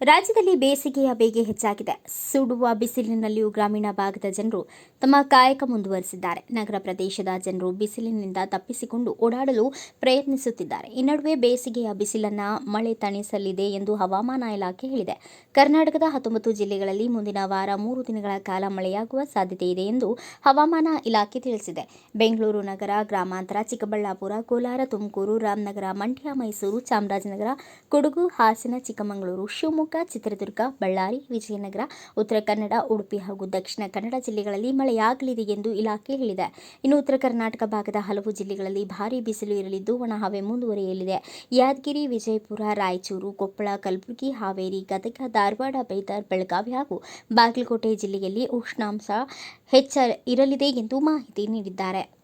ರಾಜ್ಯದಲ್ಲಿ ಬೇಸಿಗೆಯ ಬೇಗೆ ಹೆಚ್ಚಾಗಿದೆ. ಸುಡುವ ಬಿಸಿಲಿನಲ್ಲಿಯೂ ಗ್ರಾಮೀಣ ಭಾಗದ ಜನರು ತಮ್ಮ ಕಾಯಕ ಮುಂದುವರಿಸಿದ್ದಾರೆ. ನಗರ ಪ್ರದೇಶದ ಜನರು ಬಿಸಿಲಿನಿಂದ ತಪ್ಪಿಸಿಕೊಂಡು ಓಡಾಡಲು ಪ್ರಯತ್ನಿಸುತ್ತಿದ್ದಾರೆ. ಈ ನಡುವೆ ಬೇಸಿಗೆಯ ಬಿಸಿಲನ್ನ ಮಳೆ ತಣಿಸಲಿದೆ ಎಂದು ಹವಾಮಾನ ಇಲಾಖೆ ಹೇಳಿದೆ. ಕರ್ನಾಟಕದ ಹತ್ತೊಂಬತ್ತು ಜಿಲ್ಲೆಗಳಲ್ಲಿ ಮುಂದಿನ ವಾರ ಮೂರು ದಿನಗಳ ಕಾಲ ಮಳೆಯಾಗುವ ಸಾಧ್ಯತೆ ಇದೆ ಎಂದು ಹವಾಮಾನ ಇಲಾಖೆ ತಿಳಿಸಿದೆ. ಬೆಂಗಳೂರು ನಗರ, ಗ್ರಾಮಾಂತರ, ಚಿಕ್ಕಬಳ್ಳಾಪುರ, ಕೋಲಾರ, ತುಮಕೂರು, ರಾಮನಗರ, ಮಂಡ್ಯ, ಮೈಸೂರು, ಚಾಮರಾಜನಗರ, ಕೊಡಗು, ಹಾಸನ, ಚಿಕ್ಕಮಗಳೂರು, ಶಿವಮೊಗ್ಗ ಚಿತ್ರದುರ್ಗ ಬಳ್ಳಾರಿ, ವಿಜಯನಗರ, ಉತ್ತರ ಕನ್ನಡ, ಉಡುಪಿ ಹಾಗೂ ದಕ್ಷಿಣ ಕನ್ನಡ ಜಿಲ್ಲೆಗಳಲ್ಲಿ ಮಳೆಯಾಗಲಿದೆ ಎಂದು ಇಲಾಖೆ ಹೇಳಿದೆ. ಇನ್ನು ಉತ್ತರ ಕರ್ನಾಟಕ ಭಾಗದ ಹಲವು ಜಿಲ್ಲೆಗಳಲ್ಲಿ ಭಾರೀ ಬಿಸಿಲು ಇರಲಿದ್ದು ಒಣಹವೆ ಮುಂದುವರಿಯಲಿದೆ. ಯಾದಗಿರಿ, ವಿಜಯಪುರ, ರಾಯಚೂರು, ಕೊಪ್ಪಳ, ಕಲಬುರಗಿ, ಹಾವೇರಿ, ಗದಗ, ಧಾರವಾಡ, ಬೈದಾರ್, ಬೆಳಗಾವಿ ಹಾಗೂ ಬಾಗಲಕೋಟೆ ಜಿಲ್ಲೆಯಲ್ಲಿ ಉಷ್ಣಾಂಶ ಹೆಚ್ಚ ಇರಲಿದೆ ಎಂದು ಮಾಹಿತಿ ನೀಡಿದ್ದಾರೆ.